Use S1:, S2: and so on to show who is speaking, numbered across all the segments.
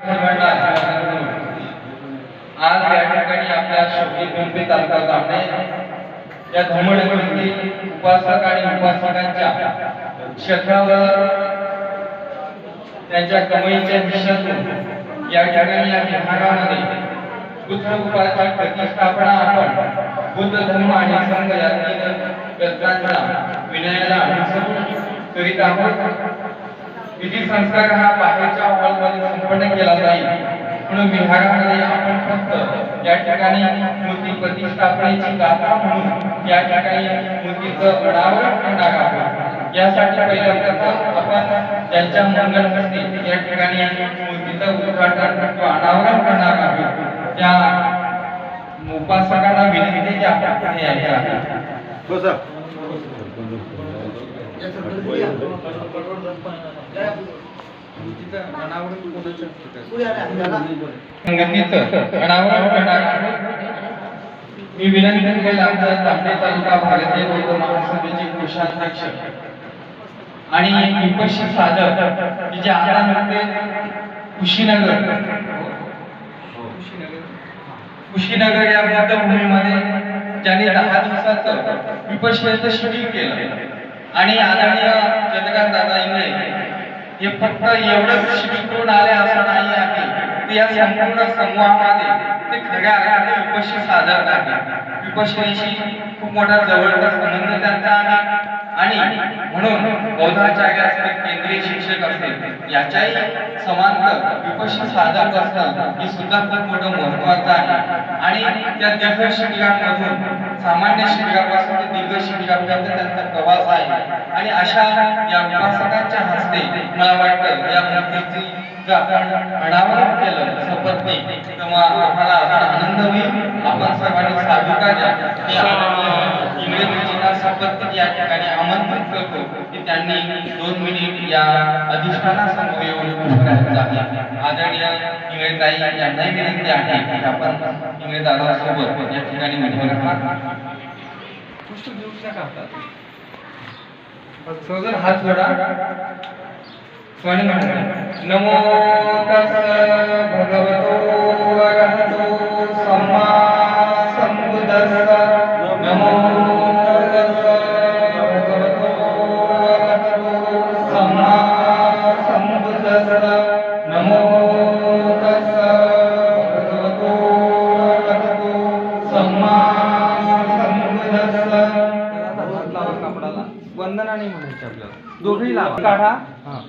S1: आज या ठिकाणी आपल्या शेवटी पिंपरी तालुका जामणे या धर्मडगरती उपासक आणि उपासकांच्या क्षेत्रावर त्यांच्या कमाईच्या हिश्श्यातून या ठिकाणी या विभागामध्ये बुद्ध उपाची प्रतिष्ठापना आपण बुद्ध धर्म आणि संघ या तीन गरजांना विनयाला अनुसरून करीत आहोत. विधी संस्कार हा बाहेरच्या हॉलमध्ये संपन्न केला जाईल. म्हणून विहारामध्ये आपण फक्त या ठिकाणी मूर्ती प्रतिष्ठापनेची गाथा म्हणून या ठिकाणी मूर्तीचं अनावरण करणार आहोत. यासाठी पहिल्या प्रथम आपण त्यांच्या मंगल हस्ते या ठिकाणी मूर्तीचं उद्घाटन किंवा अनावरण करणार आहोत त्या उपासकांना विनंती की आपण पुढे यायचं आहे हो, संघटनेचं अनावरण करणार आहोत मी विनंती करेल आमचा तांबे तालुका भारतीय बौद्ध महासभेचे कोषाध्यक्ष आणि विपक्षी साधक की जे आता म्हणते कुशीनगर. कुशीनगर. या बुद्धभूमीमध्ये ज्यांनी दहा दिवसाचं विपक्षीचं शिबिर केलं आणि आदरणीय चंद्रकांत दादा इंगळे हे फक्त एवढंच शिबिर आले असं नाही आहे. तर या संपूर्ण समूहामध्ये ते खऱ्या अर्थाने विपक्षी साधक आहे विपक्षीशी खूप मोठा जवळचा संबंध त्यांचा आहे. आणि म्हणून बौद्धाचार्य असतील केंद्रीय शिक्षक असतील याच्याही समांतर विपक्षी साधक असणं हे सुद्धा खूप मोठं महत्वाचं आहे. आणि त्या दीर्घ शिबिरांमधून सामान्य शिबिरापासून ते दीर्घ शिबिरापर्यंत त्यांचा प्रवास आहे. आणि अशा या उपासकांच्या हस्ते मला वाटतं या मूर्तीची अनावरण केलं सपत्नी तेव्हा आम्हाला आनंद होईल आपण सर्वांनी साधुका द्या. की या ठिकाणी आमंत्रित करतो की त्यांनी दोन मिनिट या अधिष्ठानासमोर येऊन आदरणीय यांनाही विनंती आहे की आपण इंग्रजांसोबत या ठिकाणी उभं राहा. हात जोडा. स्वामी नमो भगवतो
S2: वंदना नाही म्हणायची आपल्याला. दोघेही लावा. काढा. हा.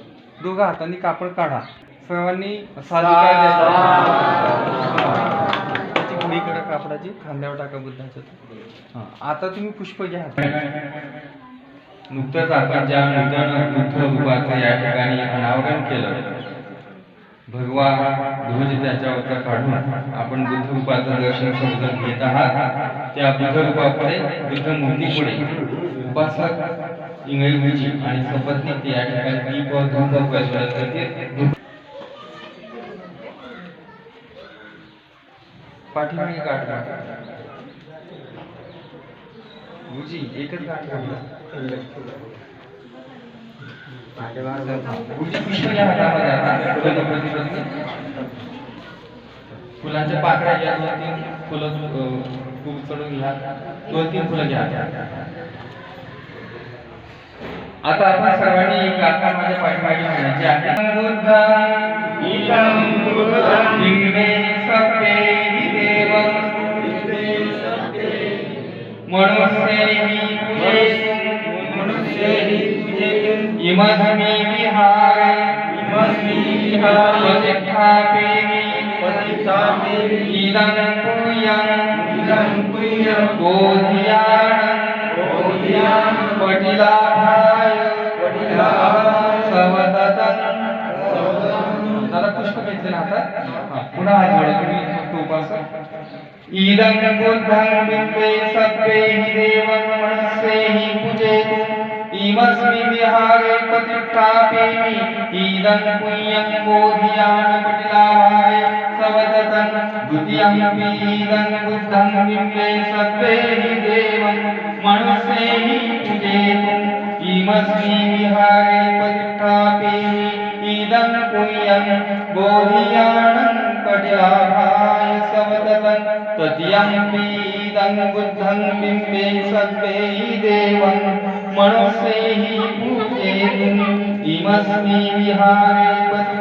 S2: दोघा हातांनी कापड काढा. सर्वांनी द्यायचा त्याची करा कापडाची खांद्यावर टाका बुद्धाच्या हा. आता तुम्ही पुष्प घ्या.
S1: नुकतंच आपण ज्या नूतन बुद्ध रूपाचं या ठिकाणी अनावरण केलं. भगवा ध्वज त्याच्यावरचा काढून आपण बुद्ध रूपाचं दर्शन समजून घेत आहात. त्या बुद्ध रूपापुढे बुद्ध मूर्तीपुढे उपासक इंग्रजी आणि संपत्ती ते या ठिकाणी दीप व धूप
S2: पाठीमागे काढ. गुरुजी एकच
S1: पुष्प हातामध्ये फुलांच्या पाकळ्या घ्या दोन तीन फुलं खूप चढून घ्या. दोन तीन फुलं घ्या. आता आपण सर्वांनी गाथा माझ्या पाठीमागे म्हणायची आहे बुद्धं इदं बुद्धं लिंगे सत्ते देवं मनुष्यैः पूजेतुं मनुष्यैः पूजेतुं इमस्मि विहारे इमस्मि विहारे. प्रतिष्ठापेमि प्रतिष्ठापेमि इदं पुण्यं इदं पुण्यं. बोधियानं बोधियानं. पटिलाभाय पटिलाभाय सवदतं दादा पुष्प घेतले ना पुन्हा हात जोडा तुम्ही फक्त इदं बुद्धं बिम्बे देवं मनस्यैः पूजेतु इमस्मि विहारे प्रतिष्ठापेमि। इदं पुण्यं बोधियान पटिलाभाय सवदतं। द्वितीयं इदं बुद्धं बिम्बे देवं मनस्यैः इमस्मि विहारे प्रतिष्ठापेमि इदं पुयं बोधियाणं पट्याभाय सवदतं तद्यम्पीदं बुद्धं बिम्बे सद्वे देवं मनुष्यैः पूजेतुम् इमस्मि विहारे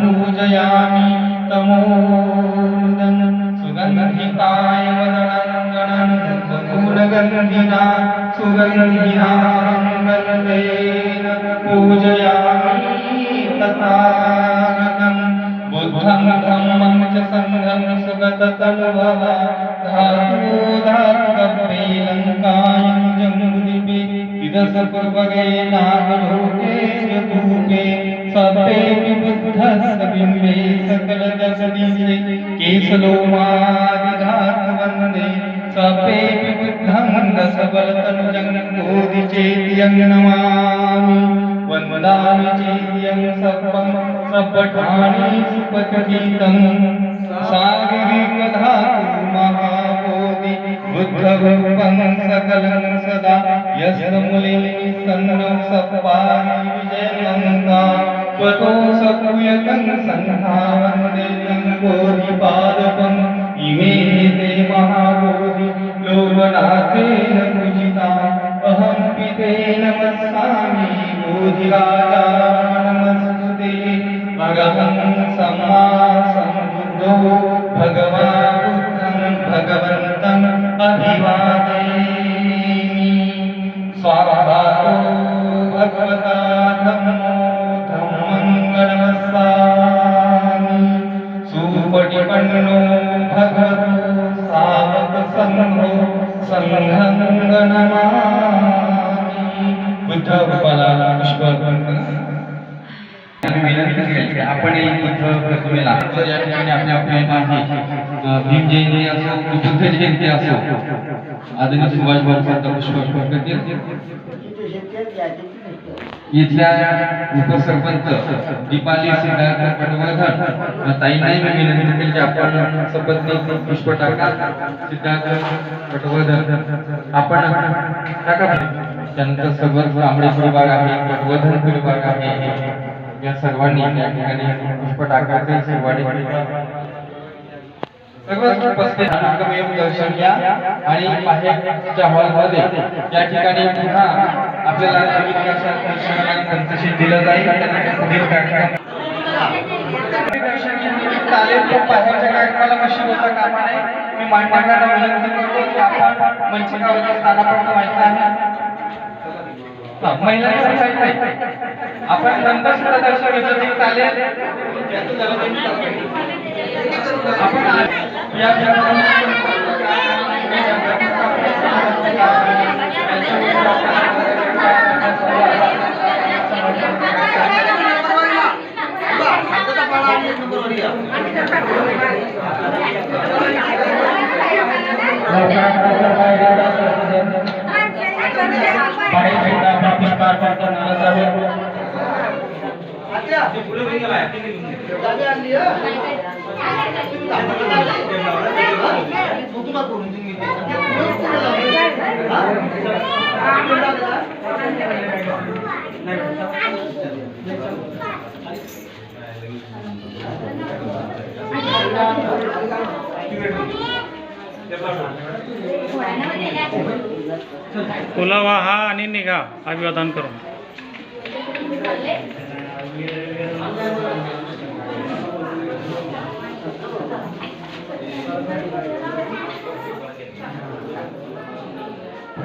S1: पूजयामि। तमोदं सुगन्धिकाय वदनं गणं गुणगन्धिना सुगन्धिना गन्धेन पूजयामि तथागतं बुद्धं च सङ्घं सुगततनुभव। धातुधात्कप्रेलङ्कायं जम्बुदिपे इदसपूर्वगे नागलोके यतूपे सपेऽपि बुद्धस्य बिम्बे सकलदशदिशे केशलोमादिधातवन्दे सपेऽपि बुद्धं दशबलतनुजं बोधिचेत्यं नमामि वन्दामि चेत्यं सपं सपठानि सुपठितं सागरिकधातु महा बुद्धरूपं सकलं सदा त्वतो सन्धावन्देतं इमे ते महाबोधि लोभनाथेन पूजिता। अहं पितेन वत्सामि बोधिराजा नमस्ते। भगवन् सम्मा सम्बुद्धो बुद्ध तर या ठिकाणी आपल्या आपल्या आहे. भीम जयंती असो बुद्ध जयंती असो आदरणीय सुभाष भाऊ साहेब पुष्प इथल्या उपसरपंच दीपाली सिद्धार्थ पटवर्धन ताईंनाही मी विनंती केली की आपण सपत्नी पुष्प टाका. सिद्धार्थ पटवर्धन आपण टाका. त्यानंतर सबर आंबळे विभाग आहे पटवर्धन विभाग आहे. या सर्वांनी या ठिकाणी पुष्प टाकायचे सुरुवाडी सर्व उपस्थित नाटकमेव दर्शन घ्या आणि बाहेरच्या हॉलमध्ये या ठिकाणी पुन्हा आपल्याला नवीन दिलं जाईल. त्यानंतर पुढील कार्यक्रम दर्शन बाहेरच्या कार्यक्रमाला होता कामा मी विनंती करतो की आपण स्थानापर्यंत व्हायचं आहे. नाही. आपण नंतर सुद्धा दर्शन चालेल. आपण या
S3: फुलं हा? आणि निघा. अभिवादन करून.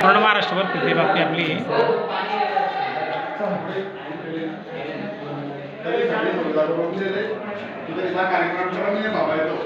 S3: पूर्ण महाराष्ट्रभर कुठली बातमी आपली.
S4: कार्यक्रम